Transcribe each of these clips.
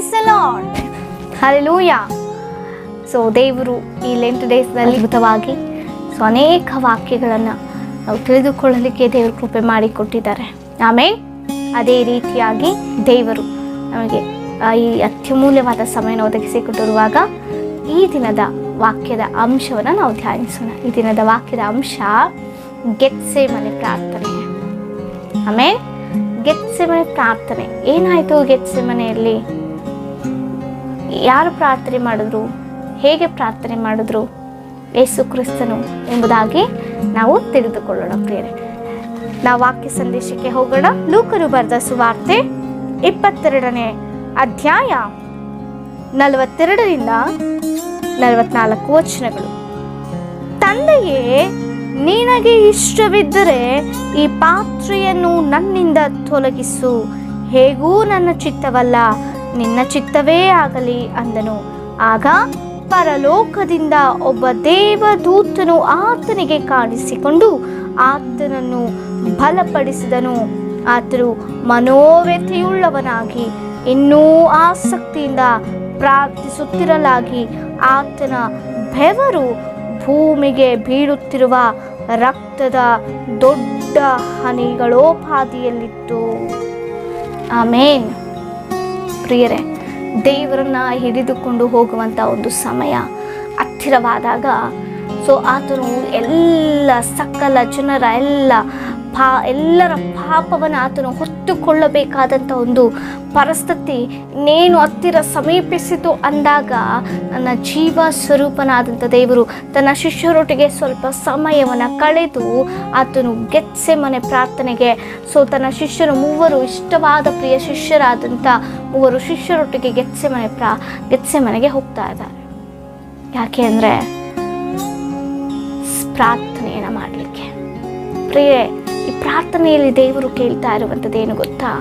Price lord hallelujah so ದೇವರು ಈ lent ಡೇಸ್ನಲ್ಲಿ ಅದ್ಭುತವಾಗಿ ಸೊ, ಅನೇಕ ವಾಕ್ಯಗಳನ್ನು ನಾವು ತಿಳಿದುಕೊಳ್ಳಲಿಕ್ಕೆ ದೇವರು ಕೃಪೆ ಮಾಡಿಕೊಟ್ಟಿದ್ದಾರೆ. ಆಮೇಲೆ ಅದೇ ರೀತಿಯಾಗಿ ದೇವರು ನಮಗೆ ಈ ಅತ್ಯಮೂಲ್ಯವಾದ ಸಮಯನ ಒದಗಿಸಿಕೊಟ್ಟಿರುವಾಗ ಈ ದಿನದ ವಾಕ್ಯದ ಅಂಶವನ್ನು ನಾವು ಧ್ಯಾನಿಸೋಣ. ಈ ದಿನದ ವಾಕ್ಯದ ಅಂಶ ಗೆತ್ಸೆ ಮನೆ ಪ್ರಾರ್ಥನೆ. ಆಮೇಲೆ ಗೆತ್ಸೆ ಮನೆ ಪ್ರಾರ್ಥನೆ. ಏನಾಯಿತು ಗೆತ್ಸೆ ಮನೆಯಲ್ಲಿ ಯಾರು ಪ್ರಾರ್ಥನೆ ಮಾಡಿದ್ರು? ಹೇಗೆ ಪ್ರಾರ್ಥನೆ ಮಾಡಿದ್ರು? ಯೇಸು ಕ್ರಿಸ್ತನು ಎಂಬುದಾಗಿ ನಾವು ತಿಳಿದುಕೊಳ್ಳೋಣ ಪ್ರಿಯರೇ. ನಾವು ವಾಕ್ಯ ಸಂದೇಶಕ್ಕೆ ಹೋಗೋಣ. ಲೂಕರು ಬರೆದ ಸುವಾರ್ತೆ ಇಪ್ಪತ್ತೆರಡನೇ ಅಧ್ಯಾಯ ನಲವತ್ತೆರಡರಿಂದ ನಲವತ್ನಾಲ್ಕು ವಚನಗಳು. ತಂದೆಯೇ, ನಿನಗೆ ಇಷ್ಟವಿದ್ದರೆ ಈ ಪಾತ್ರೆಯನ್ನು ನನ್ನಿಂದ ತೊಲಗಿಸು. ಹೇಗೂ ನನ್ನ ಚಿತ್ತವಲ್ಲ ನಿನ್ನ ಚಿತ್ತವೇ ಆಗಲಿ ಅಂದನು. ಆಗ ಪರಲೋಕದಿಂದ ಒಬ್ಬ ದೇವದೂತನು ಆತನಿಗೆ ಕಾಣಿಸಿಕೊಂಡು ಆತನನ್ನು ಬಲಪಡಿಸಿದನು. ಆತರು ಮನೋವ್ಯಥೆಯುಳ್ಳವನಾಗಿ, ಇನ್ನೂ ಆಸಕ್ತಿಯಿಂದ ಪ್ರಾರ್ಥಿಸುತ್ತಿರಲಾಗಿ ಆತನ ಬೆವರು ಭೂಮಿಗೆ ಬೀಳುತ್ತಿರುವ ರಕ್ತದ ದೊಡ್ಡ ಹನಿಗಳೋಪಾದಿಯಲ್ಲಿತ್ತು. ಆಮೇನ್. ಪ್ರಿಯರೇ ದೇವರನ್ನ ಹಿಡಿದುಕೊಂಡು ಹೋಗುವಂಥ ಒಂದು ಸಮಯ ಹತ್ತಿರವಾದಾಗ ಸೊ ಆತನು ಎಲ್ಲ ಸಕಲ ಜನರ ಎಲ್ಲ ಪಾ, ಎಲ್ಲರ ಪಾಪವನ್ನು ಆತನು ಹೊತ್ತುಕೊಳ್ಳಬೇಕಾದಂಥ ಒಂದು ಪರಿಸ್ಥಿತಿ ನೇನು ಹತ್ತಿರ ಸಮೀಪಿಸಿತು ಅಂದಾಗ ನನ್ನ ಜೀವ ಸ್ವರೂಪನಾದಂಥ ದೇವರು ತನ್ನ ಶಿಷ್ಯರೊಟ್ಟಿಗೆ ಸ್ವಲ್ಪ ಸಮಯವನ್ನು ಕಳೆದು ಆತನು ಗೆತ್ಸೆ ಮನೆ ಪ್ರಾರ್ಥನೆಗೆ. ಸೊ, ತನ್ನ ಶಿಷ್ಯರು ಮೂವರು ಇಷ್ಟವಾದ ಪ್ರಿಯ ಶಿಷ್ಯರಾದಂಥ ಮೂವರು ಶಿಷ್ಯರೊಟ್ಟಿಗೆ ಗೆತ್ಸೆ ಮನೆ ಪ್ರಾ ಗೆತ್ಸೆ ಮನೆಗೆ ಹೋಗ್ತಾ ಇದ್ದಾರೆ. ಯಾಕೆ ಅಂದರೆ ಪ್ರಾರ್ಥನೆಯನ್ನು ಮಾಡಲಿಕ್ಕೆ. ಪ್ರಿಯೆ ಪ್ರಾರ್ಥನೆಯಲ್ಲಿ ದೇವರು ಕೇಳ್ತಾ ಇರುವಂಥದ್ದು ಏನು ಗೊತ್ತಾ?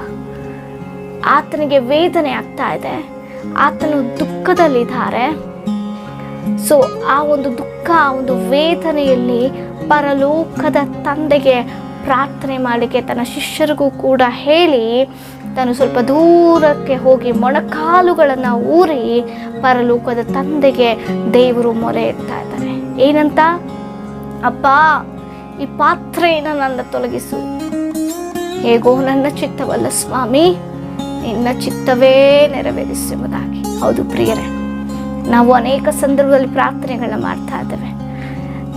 ಆತನಿಗೆ ವೇದನೆ ಆಗ್ತಾ ಇದೆ. ಆತನು ದುಃಖದಲ್ಲಿದ್ದಾರೆ. ಸೊ ಆ ಒಂದು ದುಃಖ, ಆ ಒಂದು ವೇದನೆಯಲ್ಲಿ ಪರಲೋಕದ ತಂದೆಗೆ ಪ್ರಾರ್ಥನೆ ಮಾಡಲಿಕ್ಕೆ ತನ್ನ ಶಿಷ್ಯರಿಗೂ ಕೂಡ ಹೇಳಿ, ತಾನು ಸ್ವಲ್ಪ ದೂರಕ್ಕೆ ಹೋಗಿ ಮೊಣಕಾಲುಗಳನ್ನು ಊರಿ ಪರಲೋಕದ ತಂದೆಗೆ ದೇವರು ಮೊರೆ ಇಡ್ತಾ ಇದ್ದಾರೆ. ಏನಂತ? ಅಪ್ಪ ಈ ಪಾತ್ರೆಯನ್ನು ನನ್ನ ತೊಲಗಿಸು. ಹೇಗೋ ನನ್ನ ಚಿತ್ತವಲ್ಲ ಸ್ವಾಮಿ, ನಿನ್ನ ಚಿತ್ತವೇ ನೆರವೇರಿಸುವುದಾಗಿ. ಹೌದು ಪ್ರಿಯರೇ, ನಾವು ಅನೇಕ ಸಂದರ್ಭದಲ್ಲಿ ಪ್ರಾರ್ಥನೆಗಳನ್ನ ಮಾಡ್ತಾ ಇದ್ದೇವೆ.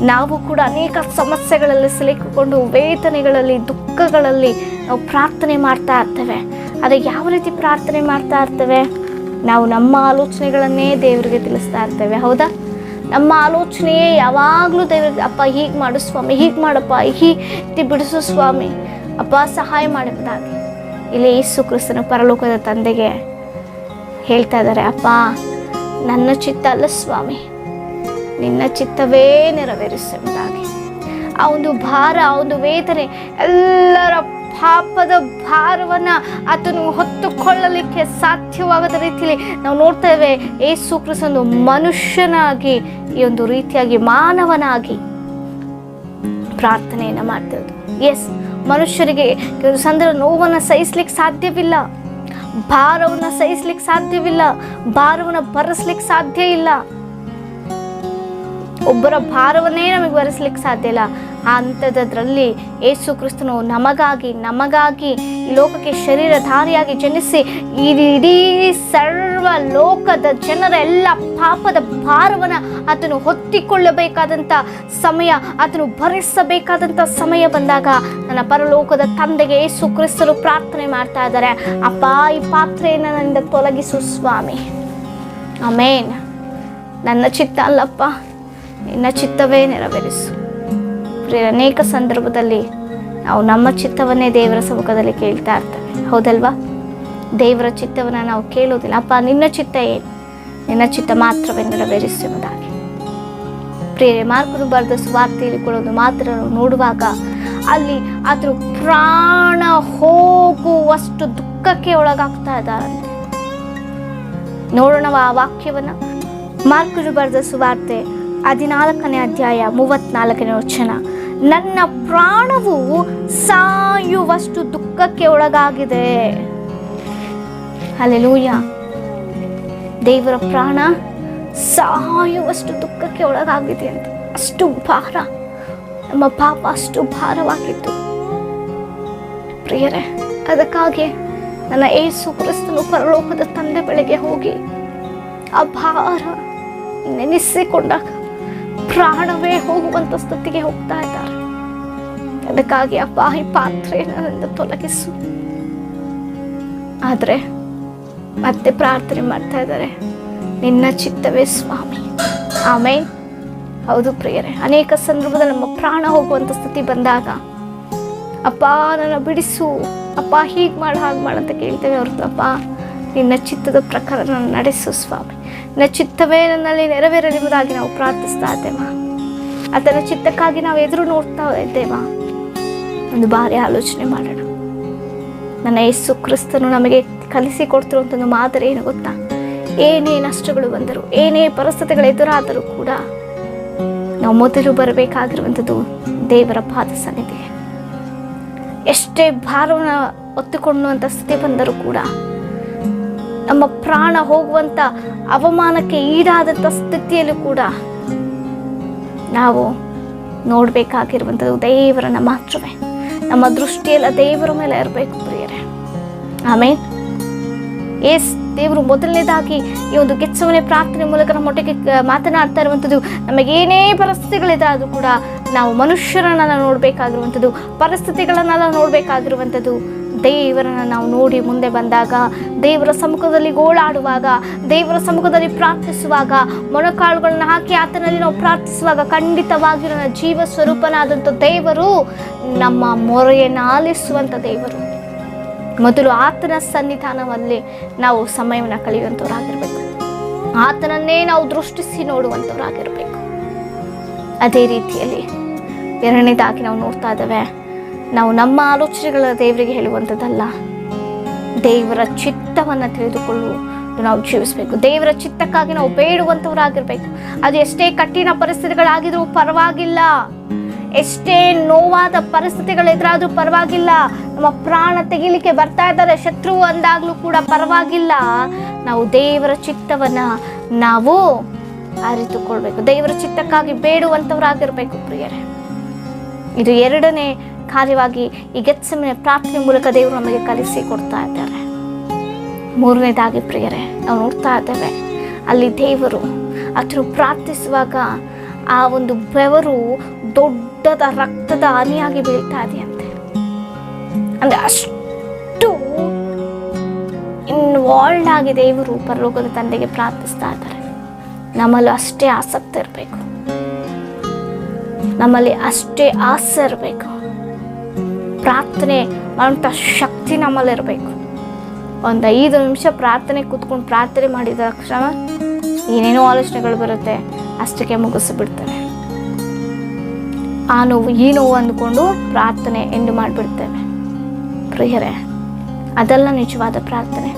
ನಾವು ಕೂಡ ಅನೇಕ ಸಮಸ್ಯೆಗಳಲ್ಲಿ ಸಿಲುಕಿಕೊಂಡು, ವೇದನೆಗಳಲ್ಲಿ, ದುಃಖಗಳಲ್ಲಿ ನಾವು ಪ್ರಾರ್ಥನೆ ಮಾಡ್ತಾ ಇರ್ತೇವೆ ಆದರೆ ಯಾವ ರೀತಿ ಪ್ರಾರ್ಥನೆ ಮಾಡ್ತಾ ಇರ್ತೇವೆ ನಾವು ನಮ್ಮ ಆಲೋಚನೆಗಳನ್ನೇ ದೇವರಿಗೆ ತಿಳಿಸ್ತಾ ಇರ್ತೇವೆ ಹೌದಾ? ನಮ್ಮ ಆಲೋಚನೆಯೇ ಯಾವಾಗಲೂ ದೇವ್ರಿಗೆ, ಅಪ್ಪ, ಹೀಗೆ ಮಾಡು ಸ್ವಾಮಿ, ಹೀಗೆ ಮಾಡಪ್ಪ ಹೀಗೆ ಬಿಡಿಸು ಸ್ವಾಮಿ, ಅಪ್ಪ, ಸಹಾಯ ಮಾಡಿಬಿಡಾಗಿ ಇಲ್ಲಿ ಯೇಸು ಕ್ರಿಸ್ತನ ಪರಲೋಕದ ತಂದೆಗೆ ಹೇಳ್ತಾ ಇದ್ದಾರೆ, ಅಪ್ಪ, ನನ್ನ ಚಿತ್ತ ಅಲ್ಲ ಸ್ವಾಮಿ, ನಿನ್ನ ಚಿತ್ತವೇ ನೆರವೇರಿಸುವುದಾಗಿ ಆ ಒಂದು ಭಾರ, ಆ ಒಂದು ವೇದನೆ ಎಲ್ಲರ ಪಾಪದ ಭಾರವನ್ನು ಆತನು ಹೊತ್ತುಕೊಳ್ಳಲಿಕ್ಕೆ ಸಾಧ್ಯವಾಗದ ರೀತಿಯಲ್ಲಿ ನಾವು ನೋಡ್ತೇವೆ ಏಸು ಕ್ರಿಸ್ತನು ಮನುಷ್ಯನಾಗಿ, ಈ ಒಂದು ರೀತಿಯಾಗಿ ಮಾನವನಾಗಿ ಪ್ರಾರ್ಥನೆಯನ್ನು ಮಾಡ್ತಿರೋದು ಎಸ್ ಮನುಷ್ಯರಿಗೆ ಕೆಲವು ಸಂದರ್ಭ ನೋವನ್ನು ಸಹಿಸ್ಲಿಕ್ಕೆ ಸಾಧ್ಯವಿಲ್ಲ. ಭಾರವನ್ನು ಸಹಿಸ್ಲಿಕ್ಕೆ ಸಾಧ್ಯವಿಲ್ಲ. ಭಾರವನ್ನು ಭರಿಸ್ಲಿಕ್ಕೆ ಸಾಧ್ಯ ಇಲ್ಲ. ಒಬ್ಬರ ಭಾರವನ್ನೇ ನಮಗೆ ಭರಿಸ್ಲಿಕ್ಕೆ ಸಾಧ್ಯ ಇಲ್ಲ. ಅಂಥದ್ರಲ್ಲಿ ಯೇಸು ಕ್ರಿಸ್ತನು ನಮಗಾಗಿ ನಮಗಾಗಿ ಈ ಲೋಕಕ್ಕೆ ಶರೀರಧಾರಿಯಾಗಿ ಜನಿಸಿ ಇಡೀ ಸರ್ವ ಲೋಕದ ಜನರ ಎಲ್ಲ ಪಾಪದ ಭಾರವನ್ನು ಅದನ್ನು ಹೊತ್ತಿಕೊಳ್ಳಬೇಕಾದಂಥ ಸಮಯ ಅದನ್ನು ಭರಿಸಬೇಕಾದಂಥ ಸಮಯ ಬಂದಾಗ ನನ್ನ ಪರಲೋಕದ ತಂದೆಗೆ ಯೇಸು ಕ್ರಿಸ್ತರು ಪ್ರಾರ್ಥನೆ ಮಾಡ್ತಾ ಇದ್ದಾರೆ. ಅಪ್ಪ, ಈ ಪಾತ್ರೆಯನ್ನು ನನ್ನಿಂದ ತೊಲಗಿಸು ಸ್ವಾಮಿ. ಆಮೇನ್. ನನ್ನ ಚಿತ್ತ ಅಲ್ಲಪ್ಪ, ನಿನ್ನ ಚಿತ್ತವೇ ನೆರವೇರಿಸು. ಪ್ರಿಯ ಅನೇಕ ಸಂದರ್ಭದಲ್ಲಿ ನಾವು ನಮ್ಮ ಚಿತ್ತವನ್ನೇ ದೇವರ ಸಮ್ಮುಖದಲ್ಲಿ ಕೇಳ್ತಾ ಇರ್ತೇವೆ. ಹೌದಲ್ವಾ? ದೇವರ ಚಿತ್ತವನ್ನು ನಾವು ಕೇಳೋದಿಲ್ಲ ಅಪ್ಪ, ನಿನ್ನ ಚಿತ್ತ ಏನು? ನಿನ್ನ ಚಿತ್ತ ಮಾತ್ರವೇ ನೆರವೇರಿಸುವುದಾಗಿ. ಪ್ರಿಯರೇ ಮಾರ್ಕನು ಬರೆದ ಸುವಾರ್ತೆಯಲ್ಲಿ ಹೇಳಿಕೊಳ್ಳೋದು ಮಾತ್ರ ನೋಡುವಾಗ ಅಲ್ಲಿ ಅದ್ರ ಪ್ರಾಣ ಹೋಗುವಷ್ಟು ದುಃಖಕ್ಕೆ ಒಳಗಾಗ್ತಾ ಇದ್ದಾರಂತೆ ನೋಡೋಣ ಆ ವಾಕ್ಯವನ್ನ. ಮಾರ್ಕರು ಬರೆದ ಸುವಾರ್ತೆ ಹದಿನಾಲ್ಕನೇ ಅಧ್ಯಾಯ ಮೂವತ್ನಾಲ್ಕನೇ ವಚನ. ನನ್ನ ಪ್ರಾಣವು ಸಾಯುವಷ್ಟು ದುಃಖಕ್ಕೆ ಒಳಗಾಗಿದೆ. ಅಲ್ಲೆಲೂಯ ದೇವರ ಪ್ರಾಣ ಸಾಯುವಷ್ಟು ದುಃಖಕ್ಕೆ ಒಳಗಾಗಿದೆ ಅಂತ. ಅಷ್ಟು ಭಾರ. ನಮ್ಮ ಪಾಪ ಅಷ್ಟು ಭಾರವಾಗಿತ್ತು. ಪ್ರಿಯರೇ, ಅದಕ್ಕಾಗಿ ನನ್ನ ಏಸು ಕ್ರಿಸ್ತನು ಪರಲೋಕದ ತಂದೆ ಬಳಿಗೆ ಹೋಗಿ ಆ ಭಾರ ನೆನೆಸಿಕೊಂಡಾಗ ಪ್ರಾಣವೇ ಹೋಗುವಂಥ ಸ್ಥಿತಿಗೆ ಹೋಗ್ತಾ ಇದ್ದಾರೆ ಅದಕ್ಕಾಗಿ ಅಪ್ಪ ಈ ಪಾತ್ರೆ ನನ್ನಿಂದ ತೊಲಗಿಸು. ಆದರೆ ಮತ್ತೆ ಪ್ರಾರ್ಥನೆ ಮಾಡ್ತಾ ಇದ್ದಾರೆ. ನಿನ್ನ ಚಿತ್ತವೇ ಸ್ವಾಮಿ. ಆಮೇಲೆ ಹೌದು ಪ್ರಿಯರೇ, ಅನೇಕ ಸಂದರ್ಭದಲ್ಲಿ ನಮ್ಮ ಪ್ರಾಣ ಹೋಗುವಂತ ಸ್ಥಿತಿ ಬಂದಾಗ ಅಪ್ಪ ನನ್ನ ಬಿಡಿಸು ಅಪ್ಪ ಹೀಗೆ ಮಾಡು, ಹಾಗೆ ಮಾಡು ಅಂತ ಕೇಳ್ತೇವೆ ಅವ್ರದ್ದು ಅಪ್ಪ ನಿನ್ನ ಚಿತ್ತದ ಪ್ರಕಾರ ನಾನು ನಡೆಸು ಸ್ವಾಮಿ. ನಿನ್ನ ಚಿತ್ತವೇ ನನ್ನಲ್ಲಿ ನೆರವೇರಲಿರುವುದಾಗಿ ನಾವು ಪ್ರಾರ್ಥಿಸ್ತಾ ಇದ್ದೇವಾ? ಆತನ ಚಿತ್ತಕ್ಕಾಗಿ ನಾವು ಎದುರು ನೋಡ್ತಾ ಇದ್ದೇವ? ಒಂದು ಬಾರಿ ಆಲೋಚನೆ ಮಾಡೋಣ. ನನ್ನ ಯೇಸು ಕ್ರಿಸ್ತನು ನಮಗೆ ಕಲಿಸಿಕೊಡ್ತಿರುವಂಥ ಒಂದು ಮಾದರಿ ಏನು ಗೊತ್ತಾ? ಏನೇ ನಷ್ಟಗಳು ಬಂದರು, ಏನೇ ಪರಿಸ್ಥಿತಿಗಳು ಎದುರಾದರೂ ಕೂಡ ನಾವು ಮೊದಲು ಬರಬೇಕಾಗಿರುವಂಥದ್ದು ದೇವರ ಪಾದ ಸನ್ನಿಧಿ ಎಷ್ಟೇ ಭಾರವನ್ನು ಹೊತ್ತುಕೊಳ್ಳುವಂಥ ಸ್ಥಿತಿ ಬಂದರೂ ಕೂಡ ನಮ್ಮ ಪ್ರಾಣ ಹೋಗುವಂಥ ಅವಮಾನಕ್ಕೆ ಈಡಾದಂಥ ಸ್ಥಿತಿಯಲ್ಲೂ ಕೂಡ ನಾವು ನೋಡಬೇಕಾಗಿರುವಂಥದ್ದು ದೇವರನ್ನು ಮಾತ್ರವೇ. ನಮ್ಮ ದೃಷ್ಟಿಯೆಲ್ಲ ದೇವರ ಮೇಲೆ ಇರಬೇಕು ಪ್ರಿಯರೇ. ಆಮೇನ್. ಏಸ್, ದೇವರು ಮೊದಲನೇದಾಗಿ ಈ ಒಂದು ಗೆಚ್ಚವನೆ ಪ್ರಾರ್ಥನೆ ಮೂಲಕ ನಮ್ಮ ಒಟ್ಟಿಗೆ ಮಾತನಾಡ್ತಾ ಇರುವಂಥದ್ದು, ನಮಗೇನೇ ಪರಿಸ್ಥಿತಿಗಳಿದಾದ್ರೂ ಕೂಡ ನಾವು ಮನುಷ್ಯರನ್ನ ನೋಡಬೇಕಾಗಿರುವಂಥದ್ದು, ಪರಿಸ್ಥಿತಿಗಳನ್ನೆಲ್ಲ ನೋಡಬೇಕಾಗಿರುವಂಥದ್ದು. ದೇವರನ್ನ ನಾವು ನೋಡಿ ಮುಂದೆ ಬಂದಾಗ, ದೇವರ ಸಮ್ಮುಖದಲ್ಲಿ ಗೋಳಾಡುವಾಗ, ದೇವರ ಸಮ್ಮುಖದಲ್ಲಿ ಪ್ರಾರ್ಥಿಸುವಾಗ ಮೊಣಕಾಳುಗಳನ್ನು ಹಾಕಿ ಆತನಲ್ಲಿ ನಾವು ಪ್ರಾರ್ಥಿಸುವಾಗ ಖಂಡಿತವಾಗಿರೋ ಜೀವ ಸ್ವರೂಪನಾದಂಥ ದೇವರು ನಮ್ಮ ಮೊರೆಯನ್ನು ಆಲಿಸುವಂಥ ದೇವರು. ಮೊದಲು ಆತನ ಸನ್ನಿಧಾನವಲ್ಲಿ ನಾವು ಸಮಯವನ್ನು ಕಳೆಯುವಂಥವ್ರಾಗಿರ್ಬೇಕು. ಆತನನ್ನೇ ನಾವು ದೃಷ್ಟಿಸಿ ನೋಡುವಂಥವ್ರಾಗಿರ್ಬೇಕು. ಅದೇ ರೀತಿಯಲ್ಲಿ ಎರಡನೇದಾಗಿ ನಾವು ನೋಡ್ತಾ ಇದ್ದೇವೆ ನಾವು ನಮ್ಮ ಆಲೋಚನೆಗಳ ದೇವರಿಗೆ ಹೇಳುವಂಥದ್ದಲ್ಲ, ದೇವರ ಚಿತ್ತವನ್ನು ತಿಳಿದುಕೊಳ್ಳು ನಾವು ಜೀವಿಸಬೇಕು. ದೇವರ ಚಿತ್ತಕ್ಕಾಗಿ ನಾವು ಬೇಡುವಂಥವರಾಗಿರ್ಬೇಕು. ಅದು ಎಷ್ಟೇ ಕಠಿಣ ಪರಿಸ್ಥಿತಿಗಳಾಗಿದ್ರೂ ಪರವಾಗಿಲ್ಲ. ಎಷ್ಟೇ ನೋವಾದ ಪರಿಸ್ಥಿತಿಗಳು ಎದುರಾದ್ರೂ ಪರವಾಗಿಲ್ಲ. ನಮ್ಮ ಪ್ರಾಣ ತೆಗಿಲಿಕ್ಕೆ ಬರ್ತಾ ಇದ್ದಾರೆ, ಶತ್ರು ಅಂದಾಗ್ಲೂ ಕೂಡ ಪರವಾಗಿಲ್ಲ. ನಾವು ದೇವರ ಚಿತ್ತವನ್ನ ನಾವು ಅರಿತುಕೊಳ್ಬೇಕು. ದೇವರ ಚಿತ್ತಕ್ಕಾಗಿ ಬೇಡುವಂಥವ್ರಾಗಿರ್ಬೇಕು ಪ್ರಿಯರೇ. ಇದು ಎರಡನೇ ಕಾರ್ಯವಾಗಿ ಈ ಗೆತ್ಸಮನೆ ಪ್ರಾರ್ಥನೆ ಮೂಲಕ ದೇವರು ನಮಗೆ ಕಲಿಸಿ ಕೊಡ್ತಾ ಇದ್ದಾರೆ. ಮೂರನೇದಾಗಿ ಪ್ರಿಯರೇ, ನಾವು ನೋಡ್ತಾ ಇದ್ದೇವೆ, ಅಲ್ಲಿ ದೇವರು ಅದನ್ನು ಪ್ರಾರ್ಥಿಸುವಾಗ ಆ ಒಂದು ಬೆವರು ದೊಡ್ಡದ ರಕ್ತದ ಹನಿಯಾಗಿ ಬೀಳ್ತಾ ಇದೆಯಂತೆ. ಅಂದ್ರೆ ಅಷ್ಟು ಇನ್ವಾಲ್ಡ್ ಆಗಿ ದೇವರು ಪರಲೋಕದ ತಂದೆಗೆ ಪ್ರಾರ್ಥಿಸ್ತಾ ಇದ್ದಾರೆ. ನಮ್ಮಲ್ಲೂ ಅಷ್ಟೇ ಆಸಕ್ತಿ ಇರಬೇಕು. ನಮ್ಮಲ್ಲಿ ಅಷ್ಟೇ ಆಸೆ ಇರಬೇಕು. ಪ್ರಾರ್ಥನೆ ಮಾಡುವಂಥ ಶಕ್ತಿ ನಮ್ಮಲ್ಲಿರಬೇಕು. ಒಂದು ಐದು ನಿಮಿಷ ಪ್ರಾರ್ಥನೆ ಕೂತ್ಕೊಂಡು ಪ್ರಾರ್ಥನೆ ಮಾಡಿದ ತಕ್ಷಣ ಏನೇನೋ ಆಲೋಚನೆಗಳು ಬರುತ್ತೆ, ಅಷ್ಟಕ್ಕೆ ಮುಗಿಸ್ಬಿಡ್ತೇವೆ ಆ ನೋವು ಈ ನೋವು ಅಂದ್ಕೊಂಡು ಪ್ರಾರ್ಥನೆ ಎಂದು ಮಾಡಿಬಿಡ್ತೇವೆ ಪ್ರಿಯರೇ, ಅದೆಲ್ಲ ನಿಜವಾದ ಪ್ರಾರ್ಥನೆ.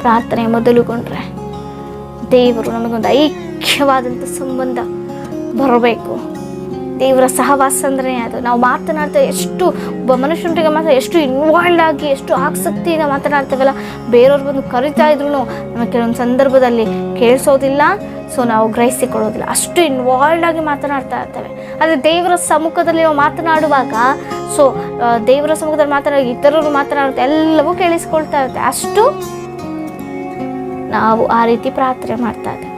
ಪ್ರಾರ್ಥನೆ ಮೊದಲುಗೊಂಡ್ರೆ ದೇವರು ನಮಗೊಂದು ಐಕ್ಯವಾದಂಥ ಸಂಬಂಧ ಬರಬೇಕು. ದೇವರ ಸಹವಾಸ ಅಂದ್ರೆ ಅದು. ನಾವು ಮಾತನಾಡ್ತಾ ಎಷ್ಟು ಒಬ್ಬ ಮನುಷ್ಯನಿಗೆ ಮಾತ್ರ ಎಷ್ಟು ಇನ್ವಾಲ್ವ್ ಆಗಿ ಎಷ್ಟು ಆಸಕ್ತಿಯಿಂದ ಮಾತನಾಡ್ತೇವಲ್ಲ, ಬೇರೆಯವ್ರು ಬಂದು ಕರಿತಾ ಇದ್ರು ನಮಗೆ ಕೆಲವೊಂದು ಸಂದರ್ಭದಲ್ಲಿ ಕೇಳಿಸೋದಿಲ್ಲ ಸೊ ನಾವು ಗ್ರಹಿಸಿಕೊಳ್ಳೋದಿಲ್ಲ. ಅಷ್ಟು ಇನ್ವಾಲ್ವ್ ಆಗಿ ಮಾತನಾಡ್ತಾ ಇರ್ತೇವೆ. ಆದರೆ ದೇವರ ಸಮ್ಮುಖದಲ್ಲಿ ನಾವು ಮಾತನಾಡುವಾಗ ಸೊ ದೇವರ ಸಮ್ಮುಖದಲ್ಲಿ ಮಾತನಾಡಿ ಇತರರು ಮಾತನಾಡುತ್ತೆ ಎಲ್ಲವೂ ಕೇಳಿಸ್ಕೊಳ್ತಾ ಇರುತ್ತೆ. ಅಷ್ಟು ನಾವು ಆ ರೀತಿ ಪ್ರಾರ್ಥನೆ ಮಾಡ್ತಾ ಇದ್ದೇವೆ.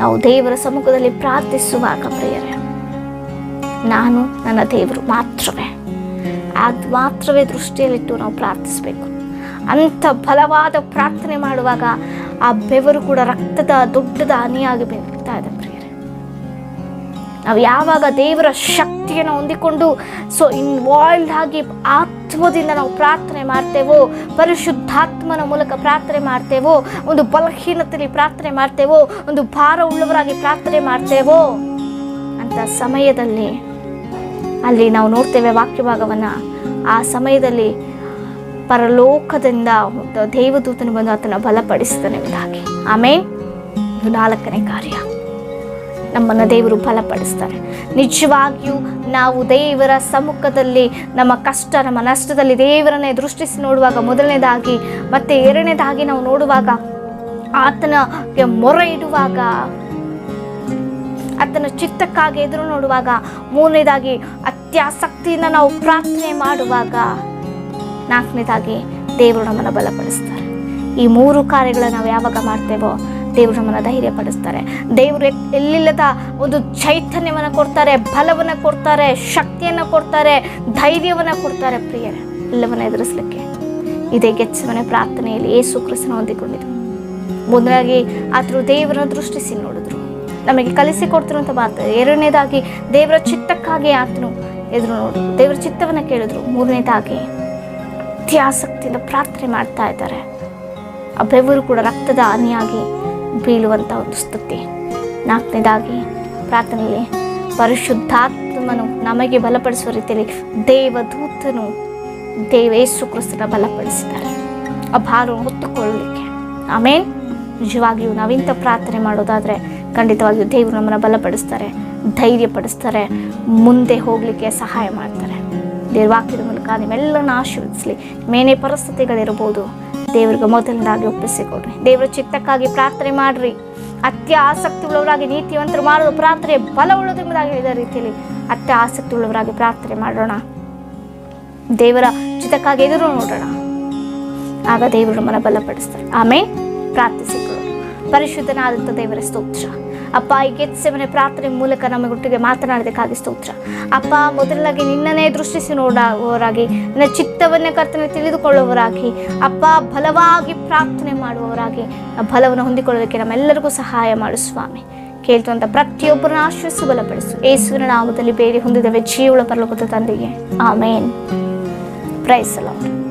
ನಾವು ದೇವರ ಸಮ್ಮುಖದಲ್ಲಿ ಪ್ರಾರ್ಥಿಸುವಾಗ ಪ್ರಿಯರೇ. ನಾನು ನನ್ನ ದೇವರು ಮಾತ್ರವೇ. ಅದು ಮಾತ್ರವೇ ದೃಷ್ಟಿಯಲ್ಲಿಟ್ಟು ನಾವು ಪ್ರಾರ್ಥಿಸಬೇಕು. ಅಂಥ ಬಲವಾದ ಪ್ರಾರ್ಥನೆ ಮಾಡುವಾಗ ಆ ಬೆವರು ಕೂಡ ರಕ್ತದ ದೊಡ್ಡದ ಹನಿಯಾಗಿ ಬೀಳ್ತಾ ಇದೆ ಪ್ರಿಯರೇ. ನಾವು ಯಾವಾಗ ದೇವರ ಶಕ್ತಿಯನ್ನು ಹೊಂದಿಕೊಂಡು ಸೊ ಇನ್ವಾಲ್ವ್ ಆಗಿ ಆತ್ಮದಿಂದ ನಾವು ಪ್ರಾರ್ಥನೆ ಮಾಡ್ತೇವೋ, ಪರಿಶುದ್ಧಾತ್ಮನ ಮೂಲಕ ಪ್ರಾರ್ಥನೆ ಮಾಡ್ತೇವೋ, ಒಂದು ಬಲಹೀನತೆಯಲ್ಲಿ ಪ್ರಾರ್ಥನೆ ಮಾಡ್ತೇವೋ, ಒಂದು ಭಾರ ಉಳ್ಳವರಾಗಿ ಪ್ರಾರ್ಥನೆ ಮಾಡ್ತೇವೋ ಅಂತ ಸಮಯದಲ್ಲಿ ಅಲ್ಲಿ ನಾವು ನೋಡ್ತೇವೆ ವಾಕ್ಯ ಭಾಗವನ್ನು ಆ ಸಮಯದಲ್ಲಿ ಪರಲೋಕದಿಂದ ದೇವದೂತನು ಬಂದು ಆತನ ಬಲಪಡಿಸ್ತಾನೆ ಎಂಬುದಾಗಿ. ಆಮೇಲೆ ನಾಲ್ಕನೇ ಕಾರ್ಯ. ನಮ್ಮನ್ನು ದೇವರು ಬಲಪಡಿಸ್ತಾರೆ. ನಿಜವಾಗಿಯೂ ನಾವು ದೇವರ ಸಮ್ಮುಖದಲ್ಲಿ, ನಮ್ಮ ಕಷ್ಟ, ನಮ್ಮ ನಷ್ಟದಲ್ಲಿ ದೇವರನ್ನೇ ದೃಷ್ಟಿಸಿ ನೋಡುವಾಗ ಮೊದಲನೇದಾಗಿ ಮತ್ತೆ ಎರಡನೇದಾಗಿ ನಾವು ನೋಡುವಾಗ ಆತನ ಮೊರೆ ಇಡುವಾಗ ಆತನ ಚಿತ್ತಕ್ಕಾಗಿ ಎದುರು ನೋಡುವಾಗ ಮೂರನೇದಾಗಿ ಅತ್ಯಾಸಕ್ತಿಯಿಂದ ನಾವು ಪ್ರಾರ್ಥನೆ ಮಾಡುವಾಗ ನಾಲ್ಕನೇದಾಗಿ ದೇವರು ನಮ್ಮನ್ನು ಬಲಪಡಿಸ್ತಾರೆ. ಈ ಮೂರು ಕಾರ್ಯಗಳನ್ನು ನಾವು ಯಾವಾಗ ಮಾಡ್ತೇವೋ ದೇವರು ನಮ್ಮನ್ನು ಧೈರ್ಯ ಪಡಿಸ್ತಾರೆ ದೇವರು ಎಲ್ಲಿಲ್ಲದ ಒಂದು ಚೈತನ್ಯವನ್ನು ಕೊಡ್ತಾರೆ, ಬಲವನ್ನು ಕೊಡ್ತಾರೆ, ಶಕ್ತಿಯನ್ನು ಕೊಡ್ತಾರೆ, ಧೈರ್ಯವನ್ನು ಕೊಡ್ತಾರೆ ಪ್ರಿಯರೇ, ಎಲ್ಲವನ್ನ ಎದುರಿಸಲಿಕ್ಕೆ. ಇದೇ ಗೆಚ್ಚಮನೆ ಪ್ರಾರ್ಥನೆಯಲ್ಲಿ ಏಸು ಕ್ರಿಸ್ತನ ಹೊಂದಿಕೊಂಡಿದ್ದು. ಮೊದಲಾಗಿ ಆತರು ದೇವರನ್ನು ದೃಷ್ಟಿಸಿ ನೋಡಿದ್ರು. ನಮಗೆ ಕಲಿಸಿ ಕೊಡ್ತಿರುವಂಥ ಮಾತು. ಎರಡನೇದಾಗಿ, ದೇವರ ಚಿತ್ತಕ್ಕಾಗಿ ಆತನು ಎದುರು ನೋಡಿದ್ರು ದೇವರ ಚಿತ್ತವನ್ನು ಕೇಳಿದ್ರು. ಮೂರನೇದಾಗಿ ಅತ್ಯಾಸಕ್ತಿಯಿಂದ ಪ್ರಾರ್ಥನೆ ಮಾಡ್ತಾ ಇದ್ದಾರೆ. ಆ ಬೆವರು ಕೂಡ ರಕ್ತದ ಹಾನಿಯಾಗಿ ಬೀಳುವಂಥ ಒಂದು ಸ್ಥಿತಿ. ನಾಲ್ಕನೇದಾಗಿ, ಪ್ರಾರ್ಥನೆಯಲ್ಲಿ ಪರಿಶುದ್ಧಾತ್ಮನು ನಮಗೆ ಬಲಪಡಿಸುವ ರೀತಿಯಲ್ಲಿ ದೇವದೂತನು ದೇವೇಶು ಕ್ರಿಸ್ತನ ಬಲಪಡಿಸಿದ್ದಾರೆ. ಆ ಭಾರವನ್ನು ಹೊತ್ತುಕೊಳ್ಳಲಿಕ್ಕೆ. ಆಮೇಲೆ ನಿಜವಾಗಿಯೂ ನಾವಿಂಥ ಪ್ರಾರ್ಥನೆ ಮಾಡೋದಾದರೆ ಖಂಡಿತವಾಗಿಯೂ ದೇವರು ನಮ್ಮನ್ನು ಬಲಪಡಿಸ್ತಾರೆ, ಧೈರ್ಯಪಡಿಸ್ತಾರೆ, ಮುಂದೆ ಹೋಗಲಿಕ್ಕೆ ಸಹಾಯ ಮಾಡ್ತಾರೆ. ದೇವ್ರ ವಾಕ್ಯದ ಮೂಲಕ ನಿಮ್ಮೆಲ್ಲರನ್ನ ಆಶೀರ್ವದಿಸಲಿ. ಮೇನೇ ಪರಿಸ್ಥಿತಿಗಳಿರ್ಬೋದು, ದೇವ್ರಿಗೆ ಮೊದಲನೇದಾಗಿ ಒಪ್ಪಿಸಿಕೊಡ್ರಿ. ದೇವರ ಚಿತ್ತಕ್ಕಾಗಿ ಪ್ರಾರ್ಥನೆ ಮಾಡ್ರಿ. ಅತ್ಯ ಆಸಕ್ತಿ ಉಳ್ಳವರಾಗಿ ನೀತಿವಂತರು ಮಾಡೋದು ಪ್ರಾರ್ಥನೆ ಬಲ ಉಳ್ಳೋದ್ರಿಂದಾಗಿ ಹೇಳಿದ ರೀತಿಯಲ್ಲಿ ಅತ್ಯ ಆಸಕ್ತಿ ಉಳ್ಳವರಾಗಿ ಪ್ರಾರ್ಥನೆ ಮಾಡೋಣ. ದೇವರ ಚಿತ್ತಕ್ಕಾಗಿ ಎದುರು ನೋಡೋಣ. ಆಗ ದೇವರು ನಮ್ಮನ್ನು ಬಲಪಡಿಸ್ತಾರೆ. ಆಮೇಲೆ ಪ್ರಾರ್ಥಿಸಿಕೊಳ್ಳು ಪರಿಶುದ್ಧನಾದಂಥ ದೇವರ ಸ್ತೋತ್ರ. ಅಪ್ಪ, ಈ ಗೆತ್ಸೆಮನೆ ಪ್ರಾರ್ಥನೆ ಮೂಲಕ ನಮ್ಮ ನಮಗೊಟ್ಟಿಗೆ ಮಾತನಾಡೋದಕ್ಕಾಗಿ ಸ್ತೋತ್ರ. ಅಪ್ಪ, ಮೊದಲಾಗಿ ನಿನ್ನನ್ನೇ ದೃಷ್ಟಿಸಿ ನೋಡುವವರಾಗಿ ನನ್ನ ಚಿತ್ತವನ್ನೇ ಕರ್ತನೆ ತಿಳಿದುಕೊಳ್ಳುವವರಾಗಿ, ಅಪ್ಪ, ಬಲವಾಗಿ ಪ್ರಾರ್ಥನೆ ಮಾಡುವವರಾಗಿ ಬಲವನ್ನು ಹೊಂದಿಕೊಳ್ಳೋದಕ್ಕೆ ನಮ್ಮೆಲ್ಲರಿಗೂ ಸಹಾಯ ಮಾಡು ಸ್ವಾಮಿ. ಕೇಳ್ತುವಂಥ ಪ್ರತಿಯೊಬ್ಬರನ್ನ ಆಶ್ವಸ್ಸು ಬಲಪಡಿಸು. ಯೇಸುವಿನ ನಾಮದಲ್ಲಿ ಬೇರೆ ಹೊಂದಿದವೆ ಜೀವಳ ಪರಲೋಕದ ತಂದೆಗೆ. ಆಮೇನ್. Price lord